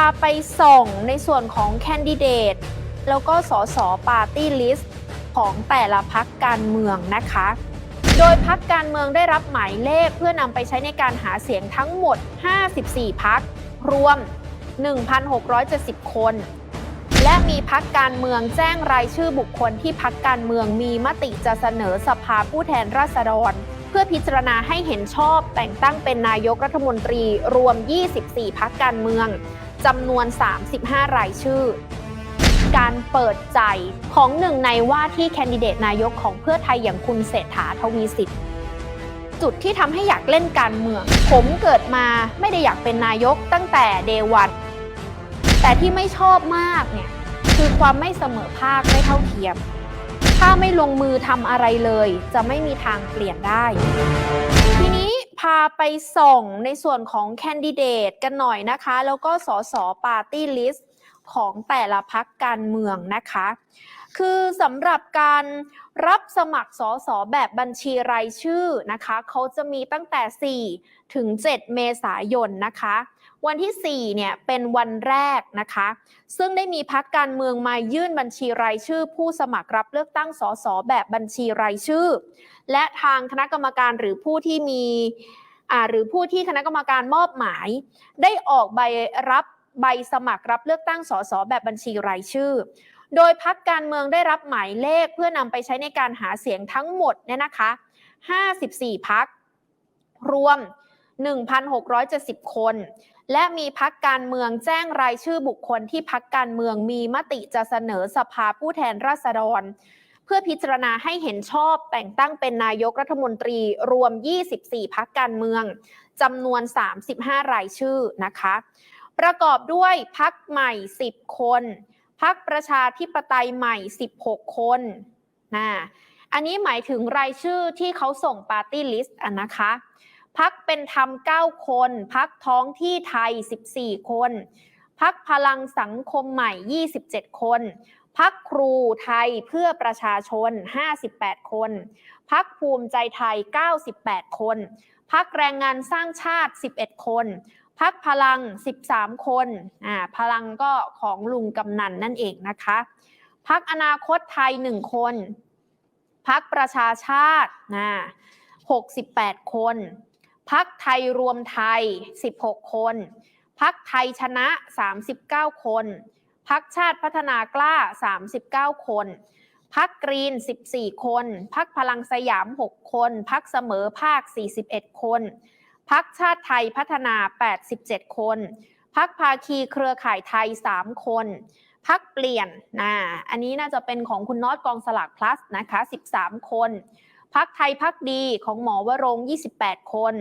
าไปส่องในส่วนของแคนดิเดตแล้วก็สสปาร์ตี้ลิสต์ของแต่ละพักการเมืองนะคะ โดยพักการเมืองได้รับหมายเลขเพื่อนำไปใช้ในการหาเสียงทั้งหมด 54 พัก รวม 1,670 คน และมีพักการเมืองแจ้งรายชื่อบุคคลที่พักการเมืองมีมติจะเสนอสภาผู้แทนราษฎร เพื่อพิจารณาให้เห็นชอบแต่งตั้งเป็นนายกรัฐมนตรีรวม 24 พักการเมือง จำนวน 35 รายชื่อ การเปิดใจของหนึ่งในว่าที่แคนดิเดตนายกของเพื่อไทยอย่างคุณเศรษฐาทวีสิทธิ์จุดที่ทำให้อยากเล่นการเมือง ผมเกิดมาไม่ได้อยากเป็นนายกตั้งแต่เดวันแต่ที่ไม่ชอบมากเนี่ยคือความไม่เสมอภาคไม่เท่าเทียม ถ้าไม่ลงมือทำอะไรเลย จะไม่มีทางเปลี่ยนได้ พาไปส่องในส่วนของแคนดิเดตกันหน่อยนะคะ แล้วก็สสปาร์ตี้ลิสต์ของแต่ละพักการเมืองนะคะ คือสำหรับการรับสมัครสสแบบบัญชีรายชื่อนะคะ เขาจะมีตั้งแต่ 4 ถึง 7 เมษายนนะคะ วันที่ 4 เนี่ยเป็นวันแรกนะคะ ซึ่งได้มีพักการเมืองมายื่นบัญชีรายชื่อ ผู้สมัครรับเลือกตั้งสสแบบบัญชีรายชื่อ และทางคณะกรรมการหรือผู้ที่มีหรือผู้ที่คณะกรรมการมอบหมาย ได้ออกใบรับใบสมัครรับเลือกตั้งสสแบบบัญชีรายชื่อ โดยพักการเมืองได้รับหมายเลขเพื่อนำไปใช้ในการหาเสียงทั้งหมดเนี่ยนะคะ 54 พักรวม 1,670 คน และมีพักการเมืองแจ้งรายชื่อบุคคลที่พักการเมืองมีมติจะเสนอสภาผู้แทนราษฎร เพื่อพิจารณาให้เห็นชอบแต่งตั้งเป็นนายกรัฐมนตรีรวม 24 พักการเมืองจำนวน 35 รายชื่อนะคะ ประกอบด้วยพักใหม่ 10 คนพักประชาธิปไตยใหม่ 16 คนนะอันนี้หมายถึงรายชื่อที่เขาส่งปาร์ตี้ลิสต์นะคะ พักเป็นธรรม 9 คน พักท้องที่ไทย 14 คน พักพลังสังคมใหม่ 27 คน พักครูไทยเพื่อประชาชน 58 คน พักภูมิใจไทย 98 คน พักแรงงานสร้างชาติ 11 คนพักพลัง 13 คน อ่า พลังก็ของลุงกำนันนั่นเองนะคะ พักอนาคตไทย 1 คน พักประชาชาตินะ68 คน พักไทยรวมไทย 16 คน พักไทยชนะ 39 คน พักชาติพัฒนากล้า 39 คน พักกรีน 14 คน พักพลังสยาม 6 คน พักเสมอภาค 41 คน พักชาติไทยพัฒนา 87 คน พักภาคีเครือข่ายไทย 3 คนพักเปลี่ยนนะ อันนี้น่าจะเป็นของคุณน็อตกองสลาก plus นะคะ 13 คน พักไทยพักดีของหมอวรง 28 คน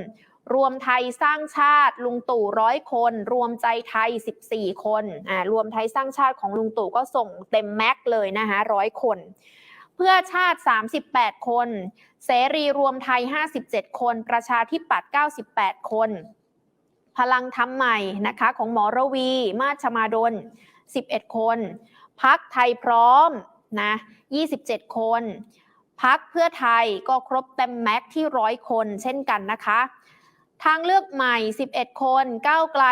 รวมไทยสร้างชาติลุงตู่ร้อยคน รวมใจไทย 14 คนอ่ารวมไทยสร้างชาติของลุงตู่ก็ส่งเต็มแม็กซ์เลยนะคะร้อยคน เพื่อชาติ 38 คน เสรีรวมไทย 57 คน ประชาธิปัตย์ 98 คน พลังธรรมใหม่นะคะของหมอระวี มาชมาดล 11 คน พักไทยพร้อมนะ 27 คน พักเพื่อไทยก็ครบเต็มแม็กซ์ที่ร้อยคนเช่นกันนะคะ ทางเลือกใหม่ 11 คน ก้าวไกล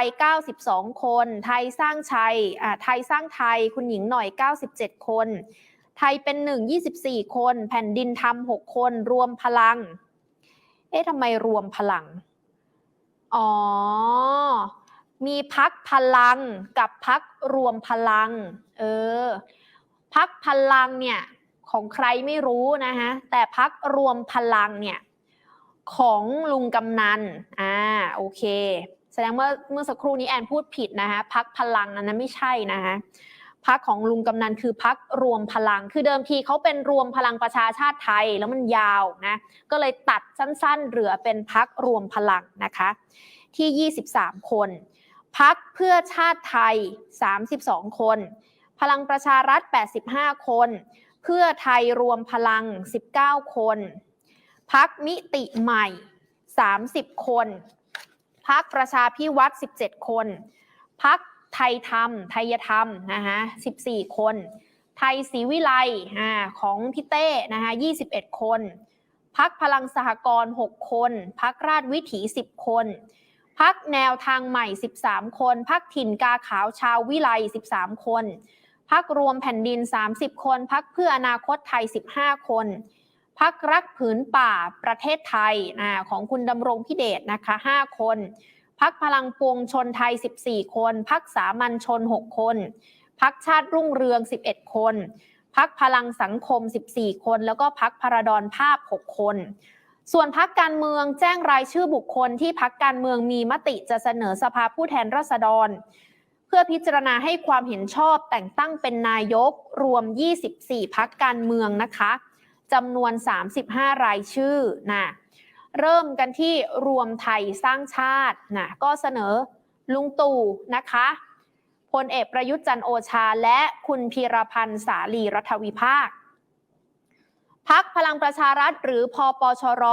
92 คน ไทยสร้างชัยอ่าไทยสร้างไทย คุณหญิงหน่อย 97 คน ไทยเป็นหนึ่ง24 คน แผ่นดินธรรม6คน รวมพลัง เอ๊ะทำไมรวมพลัง อ๋อ มีพักพลังกับพักรวมพลัง เออ พักพลังเนี่ย ของใครไม่รู้นะคะแต่พักรวมพลังเนี่ยของลุงกำนันอ่าโอเค แสดงว่าเมื่อสักครู่นี้แอนพูดผิดนะคะพักพลังนนั้นไม่ใช่นะคะพักของลุงกำนันคือพักรวมพลัง คือเดิมทีเขาเป็นรวมพลังประชาชาติไทยแล้วมันยาวนะก็เลยตัดสั้นๆ เหลือเป็นพักรวมพลังนะคะที่ 23 คน พักเพื่อชาติไทย 32 คน พลังประชารัฐ 85 คน เพื่อไทยรวมพลัง 19 คน พักมิติใหม่ 30 คน พักประชาพิวัตร17 คน พักไทยธรรม ไทยธรรมนะคะ14 คน ไทยศรีวิไลอ่าของพี่เต้นะคะ21 คน พักพลังสหกรณ์ 6 คน พักราชวิถี 10 คนพักแนวทางใหม่ 13 คน พักถิ่นกาขาวชาววิไล 13 คน พักรวมแผ่นดิน 30 คน พักเพื่ออนาคตไทย 15 คนพักรักผืนป่าประเทศไทยนะของคุณดำรงพิเดชนะคะ5 คน พักพลังปวงชนไทย 14 คน พักสามัญชน 6 คน พักชาติรุ่งเรือง 11 คน พักพลังสังคม 14 คน แล้วก็พักพระดอนภาพ 6 คน ส่วนพักการเมืองแจ้งรายชื่อบุคคลที่พักการเมืองมีมติจะเสนอสภาผู้แทนราษฎร พื่อพิจารณาให้ความเห็นชอบแต่งตั้งเป็นนายกรวม 24 พักการเมืองนะคะจำนวน 35 รายชื่อนะเริ่มกันที่รวมไทยสร้างชาตินะก็เสนอลุงตู่นะคะพลเอกประยุทธ์จันโอชา และคุณพีรพันธ์สาลีรัฐวิภาค พักพลังประชารัฐหรือพอปชร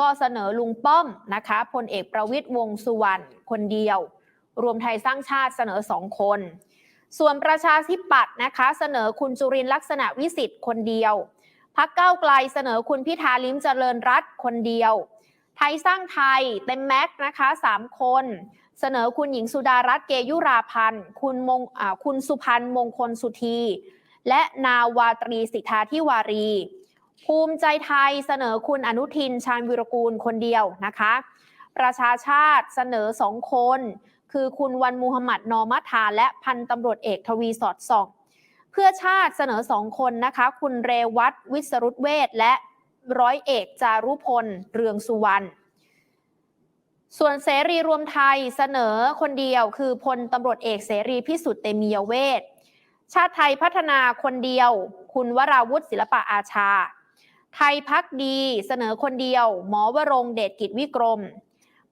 ก็เสนอลุงป้อมนะคะพลเอกประวิตยวงสุวรรณคนเดียว รวมไทยสร้างชาติเสนอสองคน ส่วนประชาธิปัตย์นะคะ เสนอคุณจุรินลักษณะวิสิทธิ์คนเดียวพักเก้าไกลเสนอคุณพิธาลิ้มเจริญรัตคนเดียว ไทยสร้างไทยเต็มแม็กซ์นะคะสามคน เสนอคุณหญิงสุดารัตน์เกยุราพันธ์คุณมงคุณสุพันธ์มงคลสุธี และนาวาตรีสิทธาธิวารี ภูมิใจไทยเสนอคุณอนุทินชาญวิรกูลคนเดียวนะคะ ประชาชาติเสนอสองคน คือคุณวันมูฮัมหมัดนอมัทาและพันตำรวจเอกทวีสอดส่อง เพื่อชาติเสนอสองคนนะคะ คุณเรวัตวิสรุตเวทและร้อยเอกจารุพล เรืองสุวรรณส่วนเสรีรวมไทยเสนอคนเดียวคือพลตำรวจเอกเสรีพิสุทธิ์เตมียเวทชาติไทยพัฒนาคนเดียว คุณวราวุฒิศิลปะอาชา ไทยพักดีเสนอคนเดียว หมอวรงเดชกิจวิกรม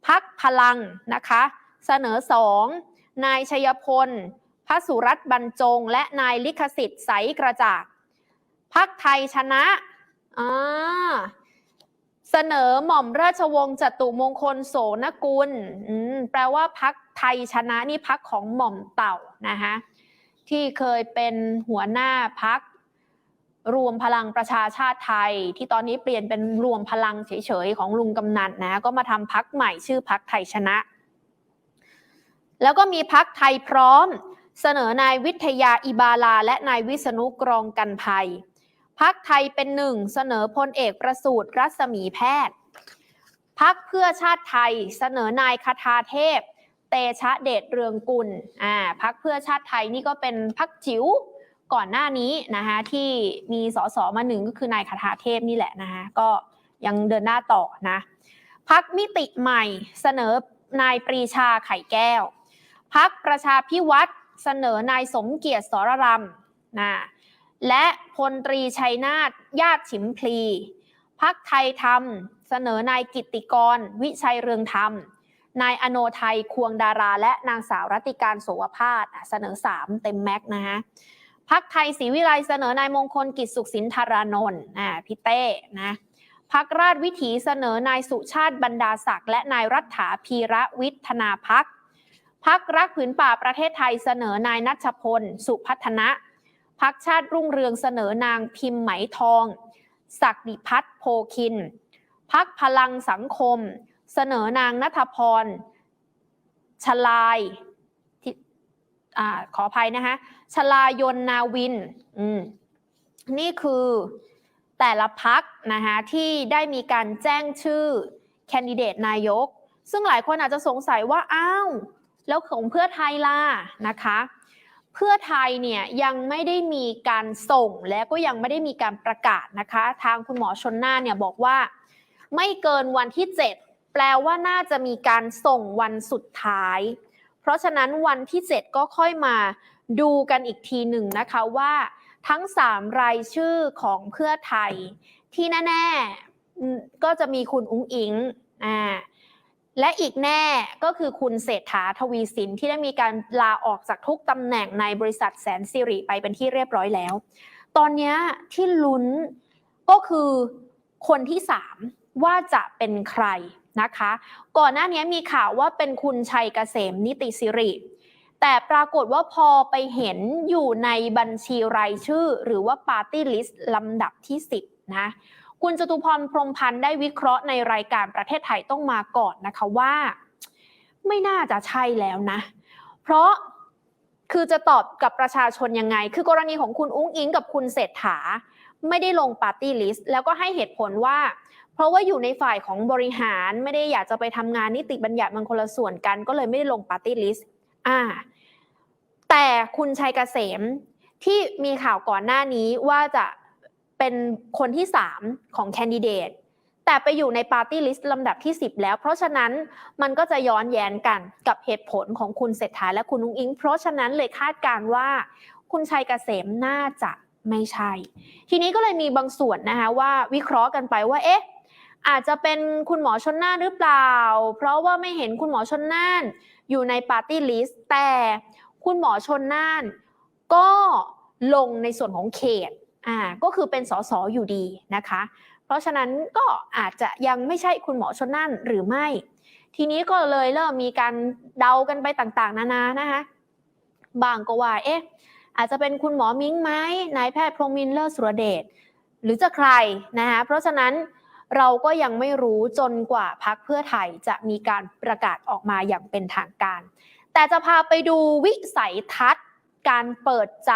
พักพลังนะคะ เสนอสองนายชัยพลพระสุรัตน์บรรจง และนายลิขสิทธิ์ใสกระจ่างพักไทยชนะอ่าเสนอหม่อมราชวงศ์จตุมงคลโสนกุลแปลว่าพักไทยชนะนี่พักของหม่อมเต่านะคะที่เคยเป็นหัวหน้าพักรวมพลังประชาชาติไทย ที่ตอนนี้เปลี่ยนเป็นรวมพลังเฉยๆของลุงกำนันนะ ก็มาทำพักใหม่ชื่อพักไทยชนะ แล้วก็มีพักไทยพร้อม เสนอนายวิทยาอิบาลา และนายวิษณุกรองกันภัยพักไทยเป็นหนึ่งเสนอพลเอกประสูตรรัศมีแพทย์พักเพื่อชาติไทยเสนอนายคทาเทพ เตชะเดชเรืองกุลอ่าพักเพื่อชาติไทยนี่ก็เป็นพักจิ๋วก่อนหน้านี้นะคะที่มีสสมาหนึ่งก็คือนายคาถาเทพนี่แหละนะคะก็ยังเดินหน้าต่อนะพักมิติใหม่เสนอนายปรีชาไข่แก้ว พักประชาพิวัตรเสนอนายสมเกียรติสรรำนะและพลตรีชัยนาทญาติฉิมพลีพักไทยธรรม เสนอนายกิติกร วิชัยเรืองธรรม นายอโนไทยควงดารา และนางสาวรัติการโสวภาสเสนอ 3 เต็มแม็กซ์นะคะพักไทยศรีวิไลเสนอนายมงคลกิจสุขสินธารานนท์อ่าพี่เต้นะพักราชวิถีเสนอนายสุชาติบรรดาศักดิ์และนายรัฐาพีระวิทนาพัก พักรักผืนป่าประเทศไทยเสนอนายนัชพล สุพัฒนะพักชาติรุ่งเรืองเสนอนางพิมพ์ไหมทอง ศักดิพัฒน์โพคิน พักพลังสังคม เสนอนางนัทพร ชลายอขออภัยนะคะชลายนนาวิน นี่คือแต่ละพักนะคะที่ได้มีการแจ้งชื่อแคนดิเดตนายก ซึ่งหลายคนอาจจะสงสัยว่า อ้าว แล้วของเพื่อไทยล่ะนะคะ เพื่อไทยเนี่ยยังไม่ได้มีการส่งและก็ยังไม่ได้มีการประกาศนะคะ ทางคุณหมอชนน่าเนี่ยบอกว่า ไม่เกินวันที่ 7 แปลว่าน่าจะมีการส่งวันสุดท้าย เพราะฉะนั้นวันที่ 7 ก็ค่อยมาดูกันอีกทีหนึ่งนะคะว่าทั้ง 3 รายชื่อของเพื่อไทยที่แน่ ๆ ก็จะมีคุณอุ้งอิงอ่า และอีกแน่ก็คือคุณเศรษฐาทวีสินที่ได้มีการลาออกจากทุกตำแหน่งในบริษัทแสนสิริไปเป็นที่เรียบร้อยแล้ว ตอนนี้ที่ลุ้นก็คือคนที่3ว่าจะเป็นใครนะคะ ก่อนหน้านี้มีข่าวว่าเป็นคุณชัยเกษมนิติสิริแต่ปรากฏว่าพอไปเห็นอยู่ในบัญชีรายชื่อ หรือว่าปาร์ตี้ลิสต์ลำดับที่ 10 นะ คุณจตุพรพรมพันธ์ได้วิเคราะห์ในรายการประเทศไทยต้องมาก่อนนะคะว่า ไม่น่าจะใช่แล้วนะ เพราะคือจะตอบกับประชาชนยังไง คือกรณีของคุณอุ้งอิงกับคุณเศรษฐา ไม่ได้ลงปาร์ตี้ลิสต์แล้วก็ให้เหตุผลว่า เพราะว่าอยู่ในฝ่ายของบริหารไม่ได้อยากจะไปทำงานนิติบัญญัติมันคนละส่วนกัน ก็เลยไม่ได้ลงปาร์ตี้ลิสต์อ่า แต่คุณชัยเกษมที่มีข่าวก่อนหน้านี้ว่าจะ เป็นคนที่ 3 ของแคนดิเดตแต่ไปอยู่ในปาร์ตี้ลิสต์ลำดับที่ 10 แล้ว เพราะฉะนั้นมันก็จะย้อนแย้งกันกับเหตุผลของคุณเศรษฐาและคุณนุ้งอิง เพราะฉะนั้นเลยคาดการ์ว่า คุณชัยเกษมน่าจะไม่ใช่ ทีนี้ก็เลยมีบางส่วนนะคะว่าวิเคราะห์กันไปว่าเอ๊ะอาจจะเป็นคุณหมอชนน่านหรือเปล่า เพราะว่าไม่เห็นคุณหมอชนน่านอยู่ในปาร์ตี้ลิสต์แต่คุณหมอชนน่านก็ลงในส่วนของเขต อ่าก็คือเป็นสสอยู่ดีนะคะ เพราะฉะนั้นก็อาจจะยังไม่ใช่คุณหมอชนน่านหรือไม่ ทีนี้ก็เลยเริ่มมีการเดากันไปต่างๆ นานานะคะบางก็ว่าเอ๊ะอาจจะเป็นคุณหมอมิ้งไหมนายแพทย์พรมินเลิศสุรเดชหรือจะใครนะคะเพราะฉะนั้นเราก็ยังไม่รู้จนกว่าพักเพื่อไทยจะมีการประกาศออกมาอย่างเป็นทางการ แต่จะพาไปดูวิสัยทัศน์การเปิดใจ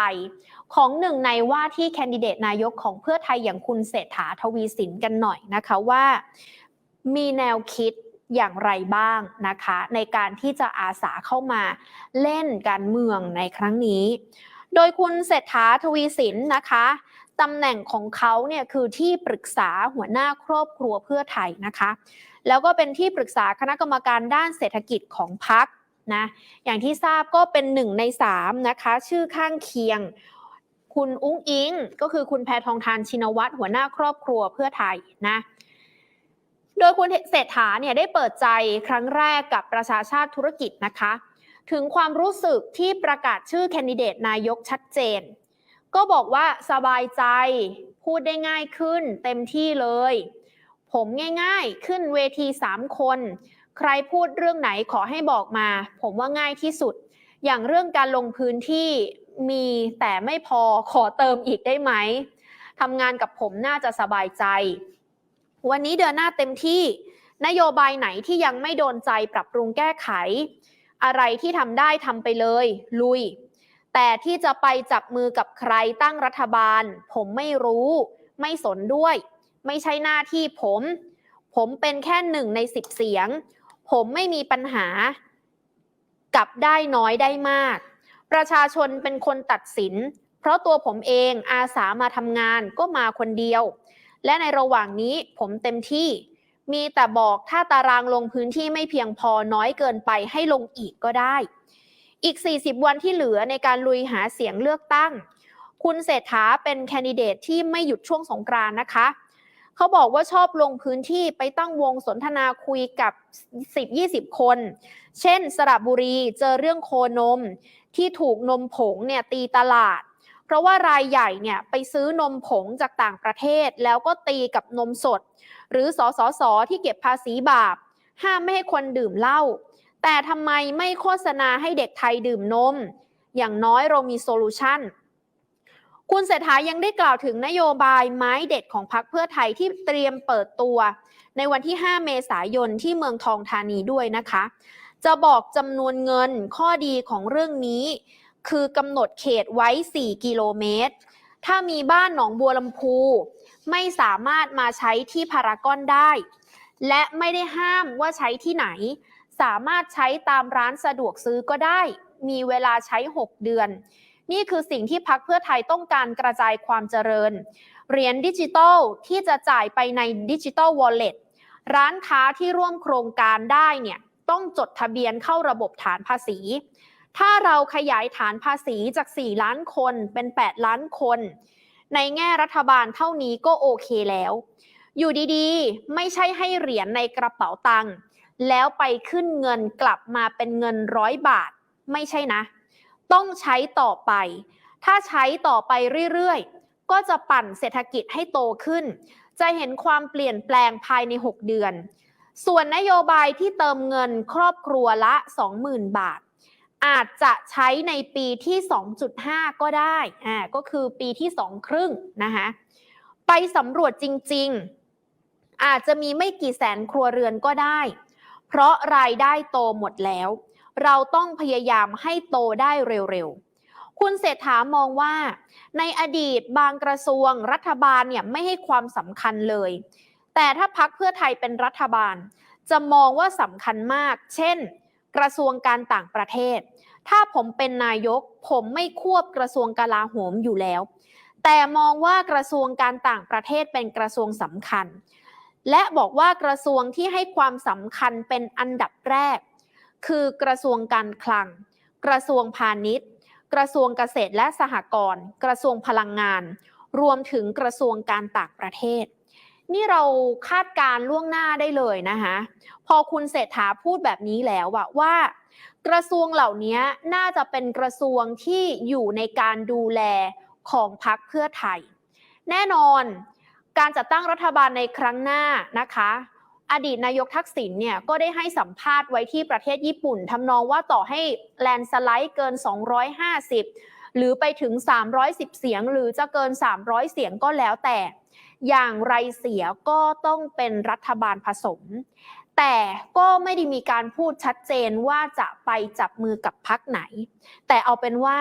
ของหนึ่งในว่าที่แคนดิเดตนายกของเพื่อไทยอย่างคุณเศรษฐาทวีสินกันหน่อยนะคะว่ามีแนวคิดอย่างไรบ้างนะคะ ในการที่จะอาสาเข้ามาเล่นการเมืองในครั้งนี้ โดยคุณเศรษฐาทวีสินนะคะตำแหน่งของเขาเนี่ยคือที่ปรึกษาหัวหน้าครอบครัวเพื่อไทยนะคะ แล้วก็เป็นที่ปรึกษาคณะกรรมการด้านเศรษฐกิจของพรรคนะอย่างที่ทราบก็เป็นหนึ่งในสามนะคะ ชื่อข้างเคียง คุณอุ้งอิง ก็คือคุณแพทองทานชินวัตรหัวหน้าครอบครัวเพื่อไทยนะโดยคุณเศรษฐาเนี่ยได้เปิดใจครั้งแรกกับประชาชาติธุรกิจนะคะ ถึงความรู้สึกที่ประกาศชื่อแคนดิเดตนายกชัดเจน ก็บอกว่าสบายใจพูดได้ง่ายขึ้นเต็มที่เลย ผมง่ายๆขึ้นเวที 3 คน ใครพูดเรื่องไหนขอให้บอกมา ผมว่าง่ายที่สุด อย่างเรื่องการลงพื้นที่ มีแต่ไม่พอขอเติมอีกได้ไหมทำงานกับผมน่าจะสบายใจ วันนี้เดินหน้าเต็มที่ นโยบายไหนที่ยังไม่โดนใจปรับปรุงแก้ไข อะไรที่ทำได้ทำไปเลย ลุย แต่ที่จะไปจับมือกับใครตั้งรัฐบาล ผมไม่รู้ ไม่สนด้วย ไม่ใช่หน้าที่ผม ผมเป็นแค่หนึ่งในสิบเสียง ผมไม่มีปัญหา กับได้น้อยได้มาก ประชาชนเป็นคนตัดสิน เพราะตัวผมเองอาสามาทำงานก็มาคนเดียว และในระหว่างนี้ผมเต็มที่ มีแต่บอกถ้าตารางลงพื้นที่ไม่เพียงพอน้อยเกินไปให้ลงอีกก็ได้ อีก 40 วันที่เหลือในการลุยหาเสียงเลือกตั้ง คุณเศรษฐาเป็นแคนดิเดตที่ไม่หยุดช่วงสงกรานต์นะคะ เขาบอกว่าชอบลงพื้นที่ไปตั้งวงสนทนาคุยกับ 10-20 คน เช่น สระบุรีเจอเรื่องโคนมที่ถูกนมผงเนี่ยตีตลาด เพราะว่ารายใหญ่เนี่ยไปซื้อนมผงจากต่างประเทศแล้วก็ตีกับนมสด หรือสอสสที่เก็บภาษีบาป ห้ามไม่ให้คนดื่มเหล้าแต่ทำไมไม่โฆษณาให้เด็กไทยดื่มนม อย่างน้อยเรามีโซลูชัน คุณเศรษฐายังได้กล่าวถึงนโยบายไม้เด็ดของพรรคเพื่อไทยที่เตรียมเปิดตัว ในวันที่ 5 เมษายนที่เมืองทองธานีด้วยนะคะ จะบอกจำนวนเงินข้อดีของเรื่องนี้ คือกำหนดเขตไว้ 4 กิโลเมตร ถ้ามีบ้านหนองบัวลำพู ไม่สามารถมาใช้ที่พารากอนได้ และไม่ได้ห้ามว่าใช้ที่ไหน สามารถใช้ตามร้านสะดวกซื้อก็ได้ มีเวลาใช้ 6 เดือน นี่คือสิ่งที่พักเพื่อไทยต้องการกระจายความเจริญ เหรียญดิจิตอลที่จะจ่ายไปในดิจิตอลวอลเล็ตร้านค้าที่ร่วมโครงการได้เนี่ยต้องจดทะเบียนเข้าระบบฐานภาษี ถ้าเราขยายฐานภาษีจาก 4 ล้านคนเป็น 8 ล้านคน ในแง่รัฐบาลเท่านี้ก็โอเคแล้ว อยู่ดีๆ ไม่ใช่ให้เหรียญในกระเป๋าตังค์แล้วไปขึ้นเงินกลับมาเป็นเงินร้อยบาท ไม่ใช่นะ ต้องใช้ต่อไป ถ้าใช้ต่อไปเรื่อยๆ ก็จะปั่นเศรษฐกิจให้โตขึ้น จะเห็นความเปลี่ยนแปลงภายใน 6 เดือน ส่วนนโยบายที่เติมเงินครอบครัวละ 20,000 บาท อาจจะใช้ในปีที่ 2.5 ก็ได้ อ่า ก็คือปีที่ 2 ครึ่งนะคะไปสำรวจจริง ๆ อาจจะมีไม่กี่แสนครัวเรือนก็ได้ เพราะรายได้โตหมดแล้ว เราต้องพยายามให้โตได้เร็วๆ คุณเศรษฐามองว่า ในอดีตบางกระทรวงรัฐบาลเนี่ยไม่ให้ความสำคัญเลย แต่ถ้าพักเพื่อไทยเป็นรัฐบาล จะมองว่าสำคัญมาก เช่น กระทรวงการต่างประเทศ ถ้าผมเป็นนายก ผมไม่ควบกระทรวงกลาโหมอยู่แล้ว แต่มองว่ากระทรวงการต่างประเทศเป็นกระทรวงสำคัญ และบอกว่ากระทรวงที่ให้ความสำคัญเป็นอันดับแรก คือกระทรวงการคลัง กระทรวงพาณิชย์ กระทรวงเกษตรและสหกรณ์ กระทรวงพลังงาน รวมถึงกระทรวงการต่างประเทศ นี่เราคาดการ์ล่วงหน้าได้เลยนะคะพอคุณเศรษฐาพูดแบบนี้แล้วว่า กระทรวงเหล่านี้น่าจะเป็นกระทรวงที่อยู่ในการดูแลของพรรคเพื่อไทย แน่นอนการจัดตั้งรัฐบาลในครั้งหน้านะคะ อดีตนายกทักษิณเนี่ยก็ได้ให้สัมภาษณ์ไว้ที่ประเทศญี่ปุ่นทำนองว่าต่อให้แลนสไลด์เกิน 250 หรือไปถึง 310 เสียง หรือจะเกิน 300 เสียงก็แล้วแต่ อย่างไรเสียก็ต้องเป็นรัฐบาลผสม แต่ก็ไม่ได้มีการพูดชัดเจนว่าจะไปจับมือกับพักไหน แต่เอาเป็นว่า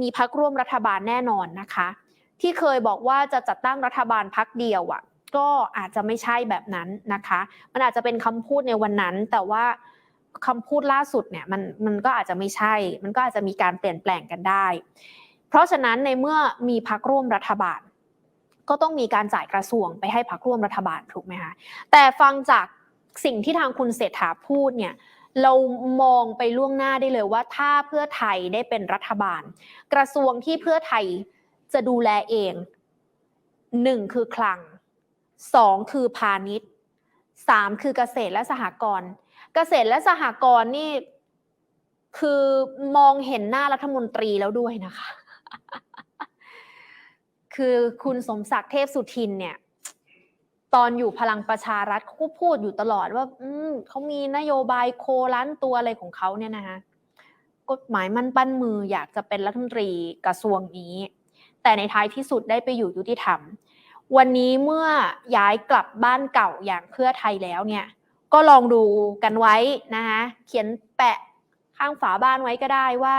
มีพักร่วมรัฐบาลแน่นอนนะคะ ที่เคยบอกว่าจะจัดตั้งรัฐบาลพักเดียวอะ่ะ ก็อาจจะไม่ใช่แบบนั้นนะคะ มันอาจจะเป็นคำพูดในวันนั้น แต่ว่าคำพูดล่าสุดเนี่ยมันมันก็อาจจะไม่ใช่ มันก็อาจจะมีการเปลี่ยนแปลงกันได้ เพราะฉะนั้นในเมื่อมีพักร่วมรัฐบาล ก็ต้องมีการจ่ายกระทรวงไปให้พักร่วมรัฐบาลถูกไหมคะแต่ฟังจากสิ่งที่ทางคุณเศรษฐาพูดเนี่ยเรามองไปล่วงหน้าได้เลยว่าถ้าเพื่อไทยได้เป็นรัฐบาล กระทรวงที่เพื่อไทยจะดูแลเองหนึ่งคือคลัง สองคือพาณิชย์สามคือเกษตรและสหกรณ์ เกษตรและสหกรณ์นี่คือมองเห็นหน้ารัฐมนตรีแล้วด้วยนะคะ คือคุณสมศักดิ์เทพสุทินเนี่ย ตอนอยู่พลังประชารัฐเขาพูดอยู่ตลอดว่า อืมเขามีนโยบายโคล้านตัวอะไรของเขาเนี่ยนะคะกฎหมายมันปั้นมืออยากจะเป็นรัฐมนตรีกระทรวงนี้ แต่ในท้ายที่สุดได้ไปอยู่ยุติธรรม วันนี้เมื่อย้ายกลับบ้านเก่าอย่างเพื่อไทยแล้วเนี่ย ก็ลองดูกันไว้นะคะเขียนแปะข้างฝาบ้านไว้ก็ได้ว่า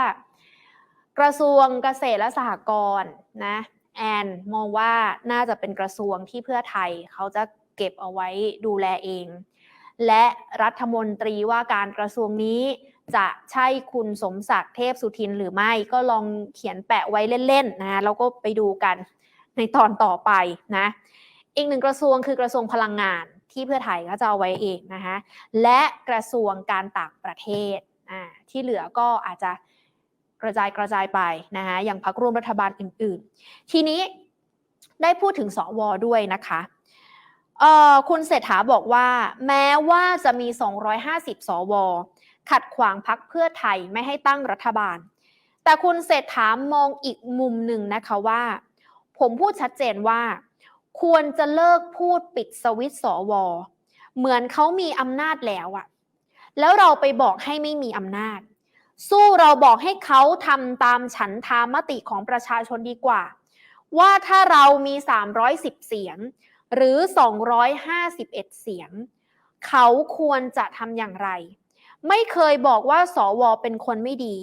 กระทรวงเกษตรและสหกรณ์นะแอนมองว่าน่าจะเป็นกระทรวงที่เพื่อไทยเขาจะเก็บเอาไว้ดูแลเอง และรัฐมนตรีว่าการกระทรวงนี้จะใช่คุณสมศักดิ์เทพสุทินหรือไม่ก็ลองเขียนแปะไว้เล่นๆนะแล้วก็ไปดูกัน ในตอนต่อไปนะ อีกหนึ่งกระทรวงคือกระทรวงพลังงานที่เพื่อไทยก็จะเอาไว้เองนะคะและกระทรวงการต่างประเทศอ่าที่เหลือก็อาจจะกระจายกระจายไปนะคะอย่างพักร่วมรัฐบาลอื่น ๆ ทีนี้ได้พูดถึงสวด้วยนะคะคุณเศรษฐาบอกว่า แม้ว่าจะมี 250 สว ขัดขวางพักเพื่อไทยไม่ให้ตั้งรัฐบาล แต่คุณเศรษฐามองอีกมุมหนึ่งนะคะว่า ผมพูดชัดเจนว่า ควรจะเลิกพูดปิดสวิตช์สวเหมือนเขามีอำนาจแล้วอะแล้วเราไปบอกให้ไม่มีอำนาจ สู้เราบอกให้เขาทำตามฉันทามติของประชาชนดีกว่า ว่าถ้าเรามี 310 เสียง หรือ 251 เสียง เขาควรจะทำอย่างไร ไม่เคยบอกว่าสวเป็นคนไม่ดี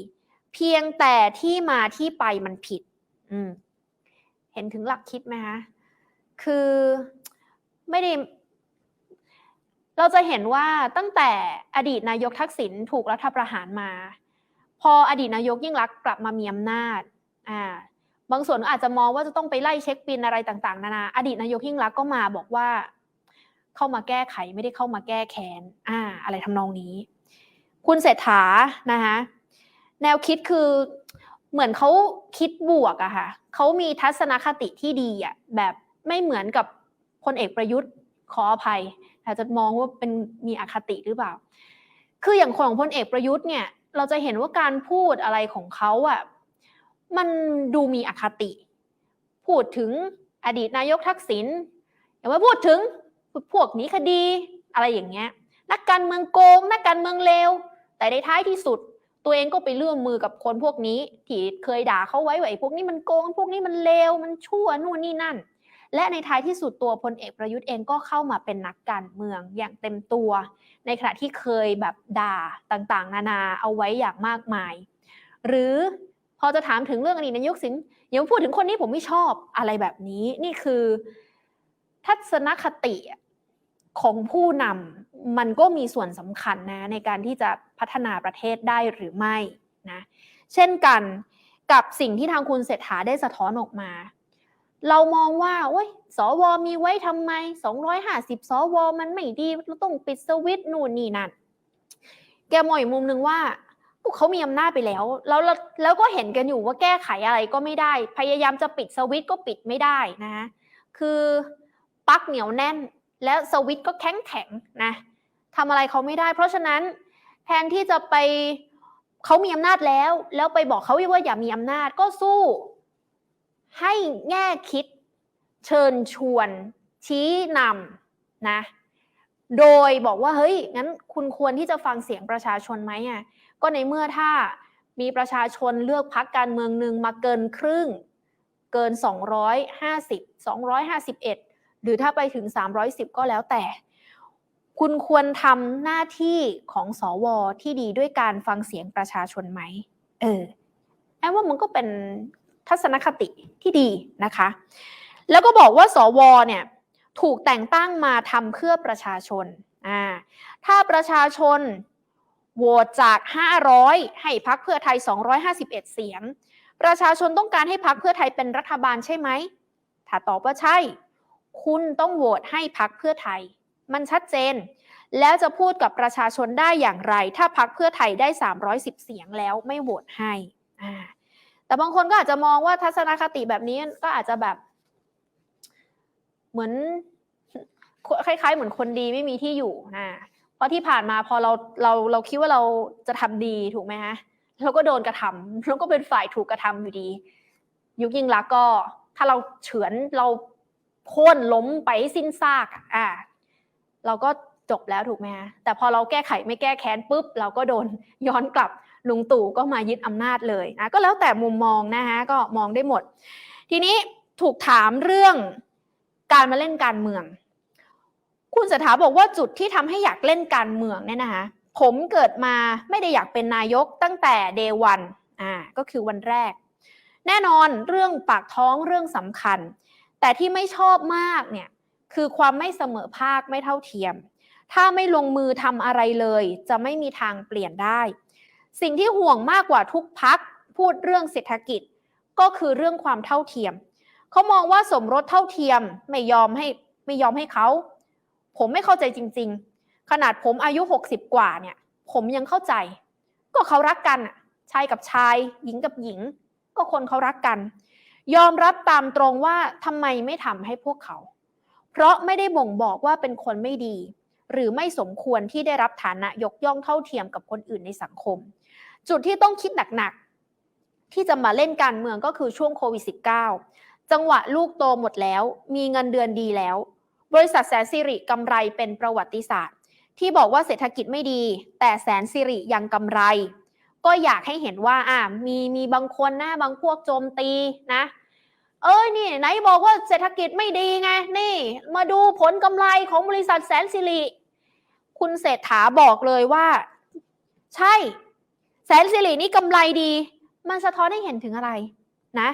เพียงแต่ที่มาที่ไปมันผิด อืม เห็นถึงหลักคิดไหมคะ คือไม่ได้ เราจะเห็นว่าตั้งแต่อดีตนายกทักษิณถูกรัฐประหารมา พออดีตนายกยิ่งรักกลับมามีอำนาจอ่าบางส่วนอาจจะมองว่าจะต้องไปไล่เช็คบินอะไรต่างๆ นานา อดีตนายกยิ่งรักก็มาบอกว่า เข้ามาแก้ไขไม่ได้เข้ามาแก้แค้นอ่า อะไรทำนองนี้ คุณเศรษฐานะคะแนวคิดคือ เหมือนเขาคิดบวกอะค่ะเขามีทัศนคติที่ดีอะแบบไม่เหมือนกับพลเอกประยุทธ์ขออภัย อาจจะมองว่าเป็นมีอคติหรือเปล่า คืออย่างของพลเอกประยุทธ์เนี่ย เราจะเห็นว่าการพูดอะไรของเขาอะมันดูมีอคติ พูดถึงอดีตนายกทักษิณอย่ามาพูดถึงพวกนี้คดีอะไรอย่างเงี้ยนักการเมืองโกง นักการเมืองเลวแต่ในท้ายที่สุด ตัวเองก็ไปเลื่อมมือกับคนพวกนี้ที่เคยด่าเขาไว้ว่าไอ้พวกนี้มันโกงพวกนี้มันเลวมันชั่วนู่นนี่นั่น และในท้ายที่สุดตัวพลเอกประยุทธ์เองก็เข้ามาเป็นนักการเมืองอย่างเต็มตัว ในขณะที่เคยแบบด่าต่างๆ นานาเอาไว้อย่างมากมาย หรือพอจะถามถึงเรื่องอดีตนายกสินอย่ามาพูดถึงคนนี้ผมไม่ชอบอะไรแบบนี้นี่คือ ทัศนคติ ของผู้นำมันก็มีส่วนสำคัญนะในการที่จะพัฒนาประเทศได้หรือไม่นะเช่นกันกับสิ่งที่ทางคุณเศรษฐาได้สะท้อนออกมา เรามองว่าโอ้ยสวมีไว้ทำไม 250 สวมันไม่ดีเราต้องปิดสวิตช์นู่นนี่นั่นแกมองอีกมุมหนึ่งว่าพวกเขามีอำนาจไปแล้ว แล้วแล้วแล้วก็เห็นกันอยู่ว่าแก้ไขอะไรก็ไม่ได้ พยายามจะปิดสวิตช์ก็ปิดไม่ได้นะ คือปักเหนียวแน่น แล้วสวิตก็แข็งแข็งนะทำอะไรเขาไม่ได้ เพราะฉะนั้นแทนที่จะไปเขามีอำนาจแล้ว แล้วไปบอกเขาว่าอย่ามีอำนาจก็สู้ ให้แง่คิด เชิญชวน ชี้นำนะโดยบอกว่าเฮ้ยงั้นคุณควรที่จะฟังเสียงประชาชนไหมอะก็ในเมื่อถ้ามีประชาชนเลือกพักการเมืองหนึ่งมาเกินครึ่ง เกิน 250 251 หรือถ้าไปถึง 310 ก็แล้วแต่ คุณควรทำหน้าที่ของสอวอที่ดีด้วยการฟังเสียงประชาชนไหม เออแอบว่ามันก็เป็นทัศนคติที่ดีนะคะ แล้วก็บอกว่าสวเนี่ยถูกแต่งตั้งมาทำเพื่อประชาชนอ่าถ้าประชาชนโหวตจาก 500 ให้พักเพื่อไทย 251 เสียง ประชาชนต้องการให้พักเพื่อไทยเป็นรัฐบาลใช่ไหม ถ้าตอบว่าใช่ คุณต้องโหวตให้พักเพื่อไทย มันชัดเจน แล้วจะพูดกับประชาชนได้อย่างไร ถ้าพักเพื่อไทยได้ 310 เสียงแล้วไม่โหวตให้แต่บางคนก็อาจจะมองว่าทัศนคติแบบนี้ก็อาจจะแบบ เหมือนคล้าย ๆ เหมือนคนดีไม่มีที่อยู่นะเพราะที่ผ่านมาพอเราเราเราคิดว่าเราจะทำดีถูกไหมฮะเราก็โดนกระทำเราก็เป็นฝ่ายถูกกระทำอยู่ดี ยุคยิ่งลักก็ ถ้าเราเฉือนเรา โค่นล้มไปให้สิ้นซากอะเราก็จบแล้วถูกไหมฮะแต่พอเราแก้ไขไม่แก้แค้นปุ๊บ เราก็โดนย้อนกลับลุงตู่ก็มายึดอำนาจเลยนะก็แล้วแต่มุมมองนะฮะก็มองได้หมด ทีนี้ถูกถามเรื่องการมาเล่นการเมือง คุณเศรษฐาบอกว่าจุดที่ทำให้อยากเล่นการเมืองเนี่ยนะคะผมเกิดมาไม่ได้อยากเป็นนายกตั้งแต่เดวันอ่าก็คือวันแรก แน่นอนเรื่องปากท้องเรื่องสำคัญ แต่ที่ไม่ชอบมากเนี่ยคือความไม่เสมอภาคไม่เท่าเทียม ถ้าไม่ลงมือทำอะไรเลย จะไม่มีทางเปลี่ยนได้ สิ่งที่ห่วงมากกว่าทุกพักพูดเรื่องเศรษฐกิจก็คือเรื่องความเท่าเทียม เขามองว่าสมรสเท่าเทียมไม่ยอมให้ไม่ยอมให้เขา ผมไม่เข้าใจจริง ๆ ขนาดผมอายุ 60 กว่าเนี่ย ผมยังเข้าใจ ก็เขารักกันชายกับชาย หญิงกับหญิง ก็คนเขารักกัน ยอมรับตามตรงว่าทำไมไม่ทำให้พวกเขา เพราะไม่ได้บ่งบอกว่าเป็นคนไม่ดี หรือไม่สมควรที่ได้รับฐานะยกย่องเท่าเทียมกับคนอื่นในสังคม จุดที่ต้องคิดหนักๆ ที่จะมาเล่นการเมืองก็คือช่วงโควิด -19 จังหวะลูกโตหมดแล้ว มีเงินเดือนดีแล้ว บริษัทแสนสิริกำไรเป็นประวัติศาสตร์ ที่บอกว่าเศรษฐกิจไม่ดี แต่แสนสิริยังกำไร ก็อยากให้เห็นว่าอ่ามีมีบางคนนะบางพวกโจมตีนะ เอ้ยนี่ไหนบอกว่าเศรษฐกิจไม่ดีไง นี่ มาดูผลกำไรของบริษัทแสนสิริคุณเศรษฐาบอกเลยว่า ใช่ แสนสิรินี่กำไรดี มันสะท้อนให้เห็นถึงอะไรนะ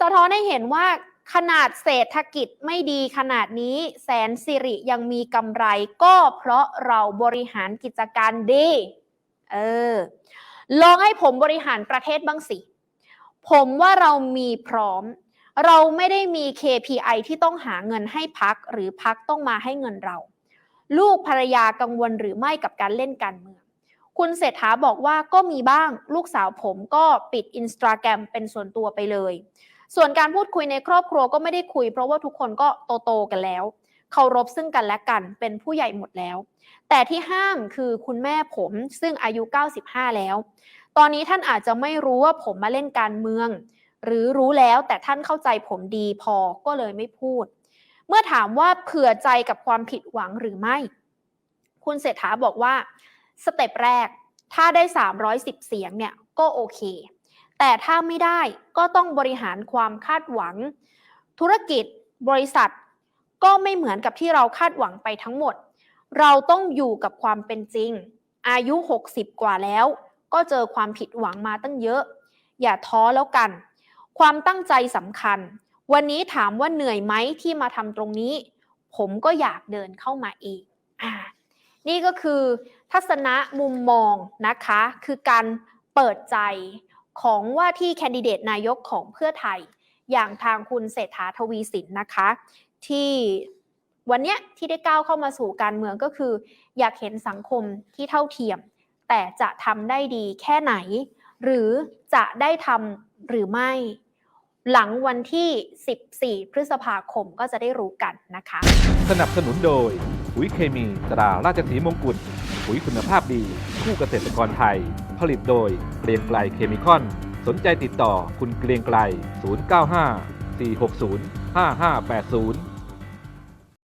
สะท้อนให้เห็นว่าขนาดเศรษฐกิจไม่ดีขนาดนี้ แสนสิริยังมีกำไรก็เพราะเราบริหารกิจการดี เออ ลองให้ผมบริหารประเทศบ้างสิ ผมว่าเรามีพร้อม เราไม่ได้มี KPI ที่ต้องหาเงินให้พักหรือพักต้องมาให้เงินเรา ลูกภรรยากังวลหรือไม่กับการเล่นการเมือง คุณเศรษฐาบอกว่าก็มีบ้าง ลูกสาวผมก็ปิดอินสตาแกรมเป็นส่วนตัวไปเลย ส่วนการพูดคุยในครอบครัวก็ไม่ได้คุย เพราะว่าทุกคนก็โตๆกันแล้ว เคารพซึ่งกันและกันเป็นผู้ใหญ่หมดแล้ว แต่ที่ห้ามคือคุณแม่ผมซึ่งอายุ 95 แล้ว ตอนนี้ท่านอาจจะไม่รู้ว่าผมมาเล่นการเมือง หรือรู้แล้วแต่ท่านเข้าใจผมดีพอก็เลยไม่พูด เมื่อถามว่าเผื่อใจกับความผิดหวังหรือไม่ คุณเศรษฐาบอกว่าสเต็ปแรกถ้าได้ 310 เสียงเนี่ยก็โอเค แต่ถ้าไม่ได้ก็ต้องบริหารความคาดหวัง ธุรกิจบริษัท ก็ไม่เหมือนกับที่เราคาดหวังไปทั้งหมด เราต้องอยู่กับความเป็นจริง อายุ 60 กว่าแล้ว ก็เจอความผิดหวังมาตั้งเยอะ อย่าท้อแล้วกัน ความตั้งใจสำคัญ วันนี้ถามว่าเหนื่อยไหมที่มาทำตรงนี้ ผมก็อยากเดินเข้ามาอีกอ่านี่ก็คือทัศนะมุมมองนะคะ คือการเปิดใจของว่าที่แคนดิเดตนายกของเพื่อไทย อย่างทางคุณเศรษฐาทวีสินนะคะ ที่วันเนี้ยที่ได้ก้าวเข้ามาสู่การเมืองก็คือ อยากเห็นสังคมที่เท่าเทียม แต่จะทำได้ดีแค่ไหน หรือจะได้ทำหรือไม่ หลังวันที่ 14 พฤษภาคมก็จะได้รู้กันนะคะ สนับสนุนโดยปุ๋ยเคมีตราราชสีมงกุฎปุ๋ยคุณภาพดี คู่เกษตรกรไทย ผลิตโดยเกรียงไกลเคมีคอน สนใจติดต่อคุณเกรียงไกล 095 460 5580